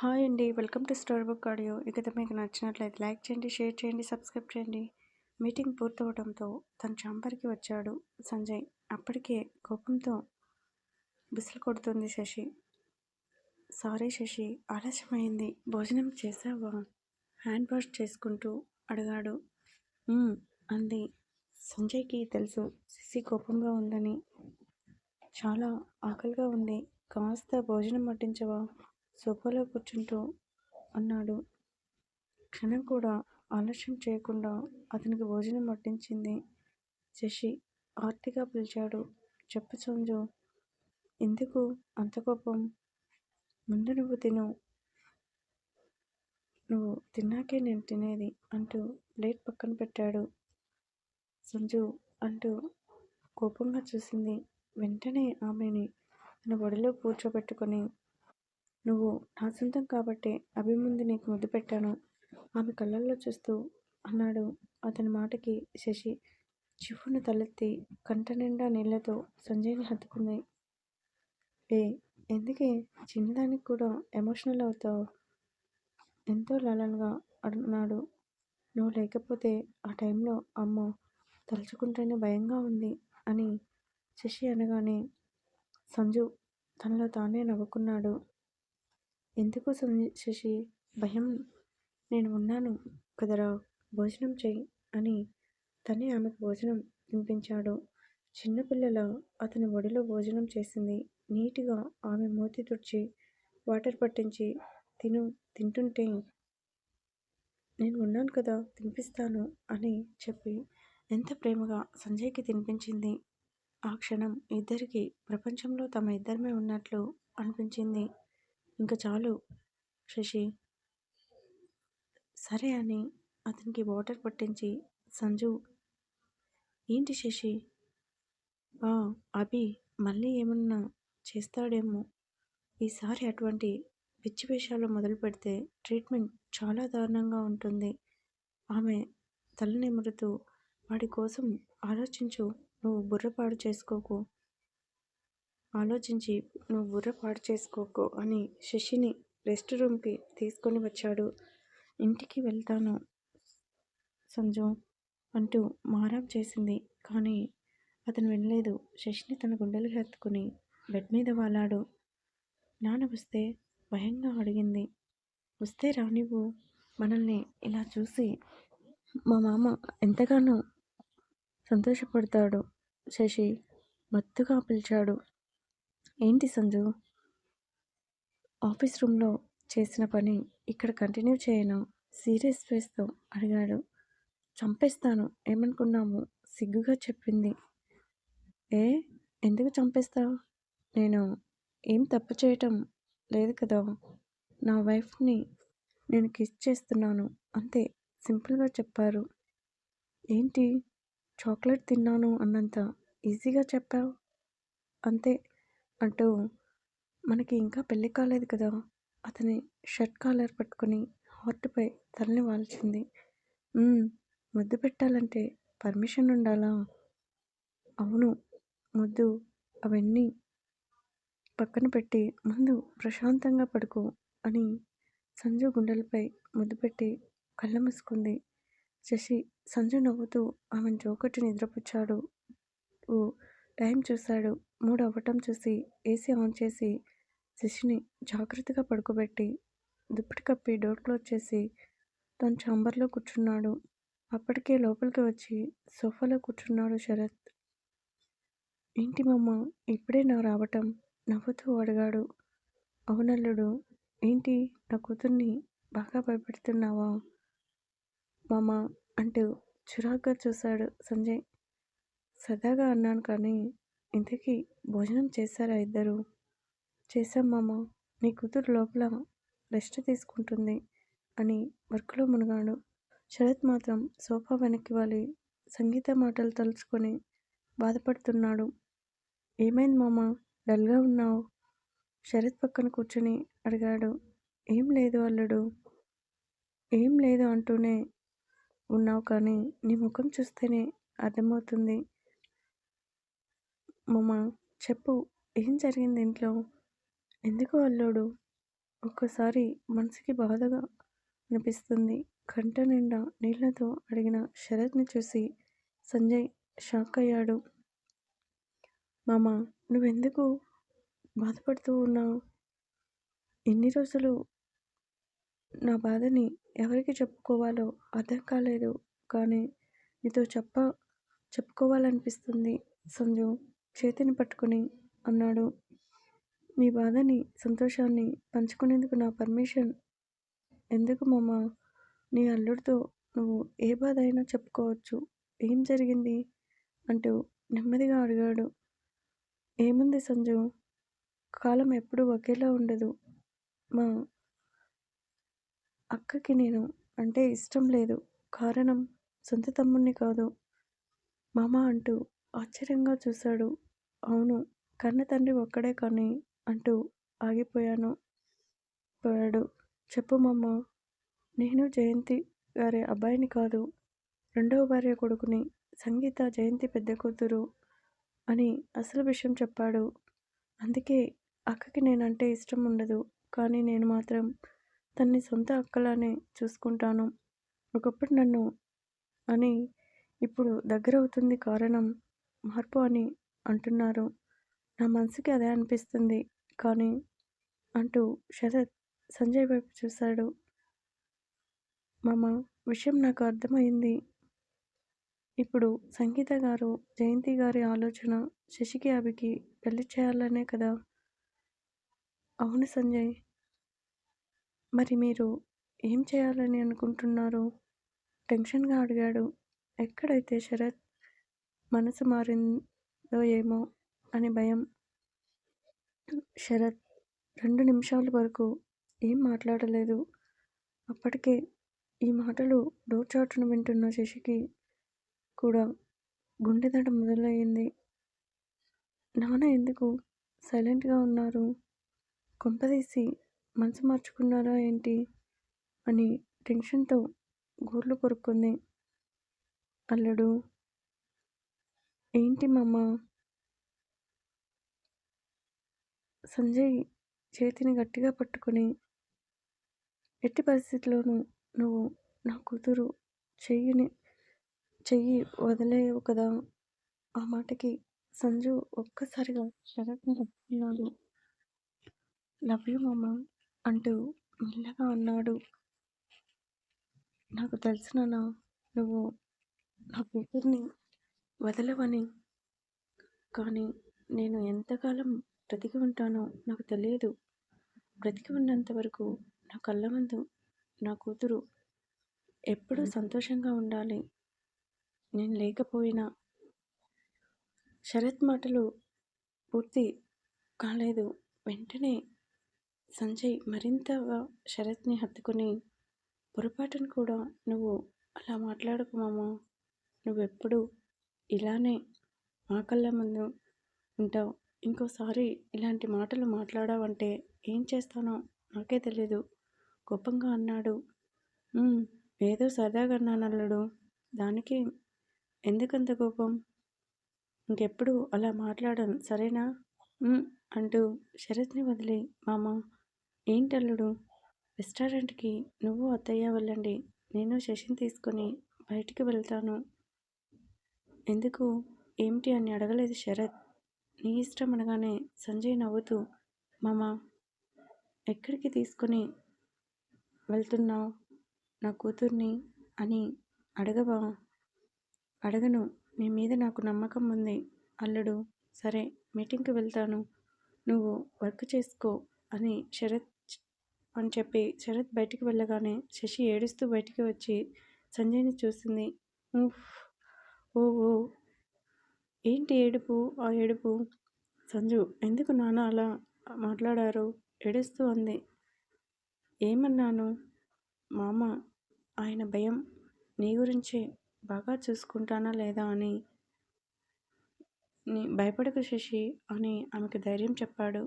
Hi అండి. Welcome to store book audio. ఇకతో మీకు నచ్చినట్లయితే లైక్ చేయండి షేర్ చేయండి సబ్స్క్రైబ్ చేయండి. మీటింగ్ పూర్తవడంతో తన చాంబర్కి వచ్చాడు సంజయ్. అప్పటికే కోపంతో బిసులు కొడుతుంది శశి. సారీ శశి ఆలస్యమైంది. భోజనం చేసావా హ్యాండ్ వాష్ చేసుకుంటూ అడిగాడు. అంది. సంజయ్కి తెలుసు శశి కోపంగా ఉందని. చాలా ఆకలిగా ఉంది. కాస్త భోజనం పట్టించవా సోఫాలో కూర్చుంటూ అన్నాడు. క్షణం కూడా ఆలస్యం చేయకుండా అతనికి భోజనం వడ్డించింది శశి. ఆర్తిగా పిలిచాడు. చెప్పు సంజు ఎందుకు అంత కోపం? ముందు నువ్వు తిను. నువ్వు తిన్నాకే నేను తినేది అంటూ ప్లేట్ పక్కన పెట్టాడు. సంజు అంటూ కోపంగా చూసింది. వెంటనే ఆమెని తన ఒడిలో కూర్చోబెట్టుకొని నువ్వు నా సొంతం కాబట్టే అభి ముందు నీకు ముద్దు పెట్టాను. ఆమె కళ్ళల్లో చూస్తూ అన్నాడు అతని మాటకి శశి. చివును తలెత్తి కంట నిండా నీళ్ళతో సంజయ్ని హత్తుకుంది. ఏ ఎందుకే? చిన్నదానికి కూడా ఎమోషనల్ అవుతావు? ఎంతో లలన్గా అన్నాడు. నువ్వు లేకపోతే ఆ టైంలో అమ్మ తలుచుకుంటేనే భయంగా ఉంది అని శశి అనగానే సంజు తనలో తానే నవ్వుకున్నాడు. ఎందుకు శశి భయం నేను ఉన్నాను కదరా భోజనం చెయ్యి అని తనే ఆమెకు భోజనం తినిపించాడు చిన్నపిల్లల అతని ఒడిలో భోజనం చేసింది. నీట్గా ఆమె మూతి తుడిచి వాటర్ పట్టించి తిను తింటుంటే నేను ఉన్నాను కదా తినిపిస్తాను అని చెప్పి ఎంత ప్రేమగా సంజయ్కి తినిపించింది. ఆ క్షణం ఇద్దరికి ప్రపంచంలో తమ ఇద్దరమే ఉన్నట్లు అనిపించింది. ఇంక చాలు శశి. సరే అని అతనికి వాటర్ పట్టించి సంజు ఏంటి శశి? అభి మళ్ళీ ఏమన్నా చేస్తాడేమో. ఈసారి అటువంటి పిచ్చి విషయాలు మొదలు పెడితే ట్రీట్మెంట్ చాలా దారుణంగా ఉంటుంది. ఆమె తలనిమురుతూ వాడి కోసం ఆలోచించు నువ్వు బుర్రపాడు చేసుకోకు. ఆలోచించి నువ్వు బుర్ర పాడు చేసుకోకు అని శశిని రెస్ట్ రూమ్కి తీసుకొని వచ్చాడు. ఇంటికి వెళ్తాను సంజు అంటూ మారం చేసింది. కానీ అతను వినలేదు. శశిని తన గుండెలు హత్తుకుని బెడ్ మీద వాలాడు. నాన్న వస్తే? భయంగా అడిగింది. వస్తే రానివ్వు మనల్ని ఇలా చూసి మా మామ ఎంతగానో సంతోషపడతాడు. శశి మత్తుగా పిలిచాడు. ఏంటి సందు ఆఫీస్ రూమ్లో చేసిన పని ఇక్కడ కంటిన్యూ చేయను. సీరియస్ ఫేస్తో అడిగాడు. చంపేస్తాను ఏమనుకున్నాము? సిగ్గుగా చెప్పింది. ఏ? ఎందుకు చంపేస్తావు? నేను ఏం తప్పు చేయటం లేదు కదా. నా వైఫ్ని నేను కిస్ చేస్తున్నాను. అంతే సింపుల్గా చెప్పారు. ఏంటి? చాక్లెట్ తిన్నాను అన్నంత ఈజీగా చెప్పావు? అంతే అంటూ మనకి ఇంకా పెళ్ళి కాలేదు కదా. అతని షర్ట్ కాలర్ పట్టుకొని హార్ట్పై తలని వాల్చింది. ముద్దు పెట్టాలంటే పర్మిషన్ ఉండాలా? అవును ముద్దు అవన్నీ పక్కన పెట్టి ముందు ప్రశాంతంగా పడుకో అని సంజు గుండెలపై ముద్దు పెట్టి కళ్ళ మూసుకుంది. శశి సంజు నవ్వుతూ ఆమెను జోకట్టు నిద్రపుచ్చాడు. టైం చూశాడు. మూడు అవ్వటం చూసి ఏసీ ఆన్ చేసి శశిని జాగ్రత్తగా పడుకోబెట్టి దుప్పటి కప్పి డోర్ క్లోజ్ చేసి తన ఛాంబర్లో కూర్చున్నాడు. అప్పటికే లోపలికి వచ్చి సోఫాలో కూర్చున్నాడు శరత్. ఏంటి మమ్మ ఇప్పుడే నా రావటం? నవ్వుతూ అడిగాడు. అవునల్లుడు ఏంటి? నా కూతుర్ని బాగా భయపెడుతున్నావా? మామ అంటూ చిరాగ్గా చూశాడు సంజయ్. సరదాగా అన్నాను కానీ ఇంతకీ భోజనం చేశారా ఇద్దరు? చేశాం మామ నీ కూతురు లోపల రెస్ట్ తీసుకుంటుంది అని వర్క్లో మునిగాడు. శరత్ మాత్రం సోఫా వెనక్కి వాలి సంగీత మాటలు తలుచుకొని బాధపడుతున్నాడు. ఏమైంది మామ డల్గా ఉన్నావు? శరత్ పక్కన కూర్చొని అడిగాడు. ఏం లేదు అల్లుడు. ఏం లేదు అంటూనే ఉన్నావు కానీ నీ ముఖం చూస్తేనే అర్థమవుతుంది. మమ్మ చెప్పు ఏం జరిగింది ఇంట్లో? ఎందుకు అల్లుడు? ఒక్కసారి మనసుకి బాధగా అనిపిస్తుంది. కంట నిండా నీళ్ళతో అడిగిన శరత్ని చూసి సంజయ్ షాక్ అయ్యాడు. మామ నువ్వెందుకు బాధపడుతూ ఉన్నావు? ఎన్ని రోజులు నా బాధని ఎవరికి చెప్పుకోవాలో అర్థం కాలేదు. కానీ నీతో చెప్ప చెప్పుకోవాలనిపిస్తుంది సంజు. చేతిని పట్టుకుని అన్నాడు. నీ బాధని సంతోషాన్ని పంచుకునేందుకు నా పర్మిషన్ ఎందుకు మామ? నీ అల్లుడితో నువ్వు ఏ బాధ అయినా చెప్పుకోవచ్చు. ఏం జరిగింది? అంటూ నెమ్మదిగా అడిగాడు. ఏముంది సంజు? కాలం ఎప్పుడూ ఒకేలా ఉండదు మా అక్కకి నేను అంటే ఇష్టం లేదు. కారణం సొంత తమ్ముణ్ణి కాదు. మామ అంటూ ఆశ్చర్యంగా చూశాడు. అవును కన్న తండ్రి ఒక్కడే కానీ అంటూ ఆగిపోయాను పోయాడు. చెప్పు మమ్మ నేను జయంతి గారి అబ్బాయిని కాదు రెండవ భార్య కొడుకుని సంగీత జయంతి పెద్ద కూతురు అని అసలు విషయం చెప్పాడు. అందుకే అక్కకి నేనంటే ఇష్టం ఉండదు కానీ నేను మాత్రం తన్ని సొంత అక్కలానే చూసుకుంటాను. ఒకప్పుడు నన్ను అని ఇప్పుడు దగ్గరవుతుంది కారణం మార్పు అని అంటున్నారు. నా మనసుకి అదే అనిపిస్తుంది. కానీ అంటూ శరత్ సంజయ్ వైపు చూశాడు. మామ విషయం నాకు అర్థమైంది. ఇప్పుడు సంగీత గారు జయంతి గారి ఆలోచన శశికి అభికి పెళ్ళి చేయాలనే కదా? అవును సంజయ్. మరి మీరు ఏం చేయాలని అనుకుంటున్నారు? టెన్షన్గా అడిగాడు. ఎక్కడైతే శరత్ మనసు మారిందో ఏమో అని భయం. శరత్ రెండు నిమిషాల వరకు ఏం మాట్లాడలేదు. అప్పటికే ఈ మాటలు డోర్చాటును వింటున్న శశికి కూడా గుండెదట మొదలయ్యింది. నాన్న ఎందుకు సైలెంట్గా ఉన్నారు? కొంపదీసి మనసు మార్చుకున్నారా ఏంటి? అని టెన్షన్తో గోర్లు కొరుక్కుంది. అల్లుడు ఏంటి మమ్మ సంజయ్ చేతిని గట్టిగా పట్టుకొని ఎట్టి పరిస్థితిలోనూ నువ్వు నా కూతురు చెయ్యిని చెయ్యి వదిలేవు కదా? ఆ మాటకి సంజు ఒక్కసారిగా శరత్ని హత్తున్నాడు లవ్ యూ మమ్మ అంటూ మెల్లగా అన్నాడు. నాకు తెలిసినా నువ్వు నా కూతుర్ని వదలవని. కానీ నేను ఎంతకాలం బ్రతికి ఉంటానో నాకు తెలియదు. బ్రతికి ఉన్నంత వరకు నా కళ్ళ ముందు నా కూతురు ఎప్పుడూ సంతోషంగా ఉండాలి. నేను లేకపోయినా శరత్ మాటలు పూర్తి కాలేదు. వెంటనే సంజయ్ మరింతగా శరత్ని హత్తుకుని పొరపాటును కూడా నువ్వు అలా మాట్లాడకు మామ. నువ్వెప్పుడు ఇలానే మా కళ్ళ ముందు ఉంటావు. ఇంకోసారి ఇలాంటి మాటలు మాట్లాడావంటే ఏం చేస్తానో నాకే తెలీదు. కోపంగా అన్నాడు. ఏదో సరదాగా అన్నాను దానికి ఎందుకంత కోపం? ఇంకెప్పుడు అలా మాట్లాడను సరేనా? అంటూ శరత్ని వదిలి మామ ఏంటల్లుడు రెస్టారెంట్కి నువ్వు అత్తయ్య వెళ్ళండి. నేను శశిని తీసుకొని బయటికి వెళ్తాను. ఎందుకు? ఏమిటి అని అడగలేదు శరత్. నీ ఇష్టం అనగానే సంజయ్ నవ్వుతూ మామ ఎక్కడికి తీసుకొని వెళ్తున్నావు? నా కూతుర్ని? అని అడగవా? అడగను. నీ మీద నాకు నమ్మకం ఉంది. అల్లుడు సరే మీటింగ్కి వెళ్తాను. నువ్వు వర్క్ చేసుకో అని శరత్ అని చెప్పి శరత్ బయటికి వెళ్ళగానే శశి ఏడుస్తూ బయటికి వచ్చి సంజయ్ని చూసింది. ఓ ఓ. ఏంటి ఏడుపు? ఆ ఏడుపు. సంజు ఎందుకు నాన్న అలా మాట్లాడారు? ఏడుస్తూ అంది. ఏమన్నాను? మామ ఆయన భయం నీ గురించే బాగా చూసుకుంటానా లేదా అని. నీ భయపడకు శశి అని ఆమెకు ధైర్యం చెప్పాడు.